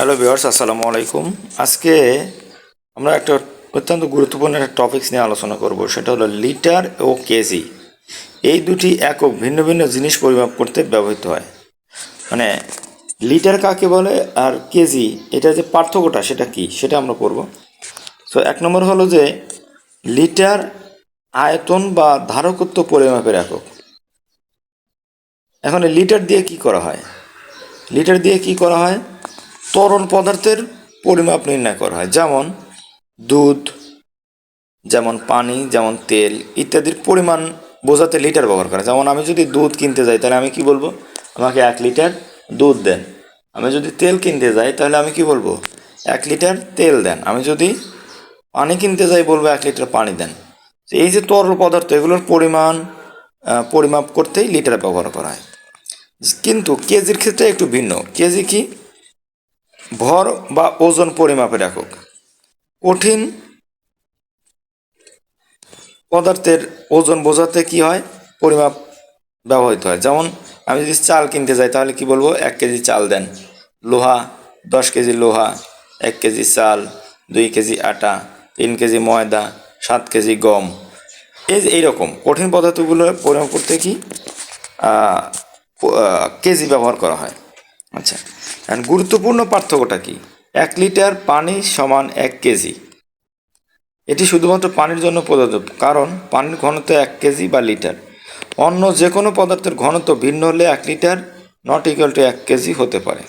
Hello viewers আসসালামু আলাইকুম। আজকে আমরা একটা অত্যন্ত গুরুত্বপূর্ণ একটা টপিক্স নিয়ে আলোচনা করব, সেটা হলো লিটার ও কেজি। এই দুটি একক ভিন্ন ভিন্ন জিনিস পরিমাপ করতে ব্যবহৃত হয়। মানে লিটার কাকে বলে আর কেজি, এটা যে পার্থক্যটা সেটা কি, সেটা আমরা পড়ব। সো এক নম্বর হলো যে লিটার আয়তন বা ধারকত্ব পরিমাপের একক। এখন লিটার দিয়ে কি করা হয়? লিটার দিয়ে কি করা হয়? তরল পদার্থের পরিমাপ নির্ণয় করা হয়। যেমন দুধ, যেমন পানি, যেমন তেল ইত্যাদির পরিমাণ বোঝাতে লিটার ব্যবহার করা। যেমন আমি যদি দুধ কিনতে যাই, তাহলে আমি কি বলব? আমাকে এক লিটার দুধ দেন। আমি যদি তেল কিনতে যাই, তাহলে আমি কি বলব? এক লিটার তেল দেন। আমি যদি পানি কিনতে যাই, বলব এক লিটার পানি দেন। এই যে তরল পদার্থ, এগুলোর পরিমাণ পরিমাপ করতেই লিটার ব্যবহার করা হয়। কিন্তু কেজির ক্ষেত্রে একটু ভিন্ন। কেজি কি? ভর বা ওজন পরিমাপের একক কঠিন পদার্থের ওজন বোঝাতে কি হয়? পরিমাপ ব্যবহৃত হয়। যেমন, আমি যদি চাল কিনতে যাই, তাহলে কি বলব? এক কেজি চাল দেন। লোহা, দশ কেজি লোহা, এক কেজি চাল, দুই কেজি আটা, তিন কেজি ময়দা, সাত কেজি গম। এই এইরকম কঠিন পদার্থগুলো পরিমাপ করতে কি? কেজি ব্যবহার করা হয়। আচ্ছা। এখন গুরুত্বপূর্ণ পার্থক্যটা কি? এক লিটার পানি সমান এক কেজি। এটি শুধুমাত্র পানির জন্য প্রযোজ্য কারণ পানির ঘনত্ব এক কেজি বা লিটার। অন্য যে কোনো পদার্থের ঘনত্ব ভিন্ন হলে এক লিটার নট ইকুয়াল টু এক কেজি হতে পারে।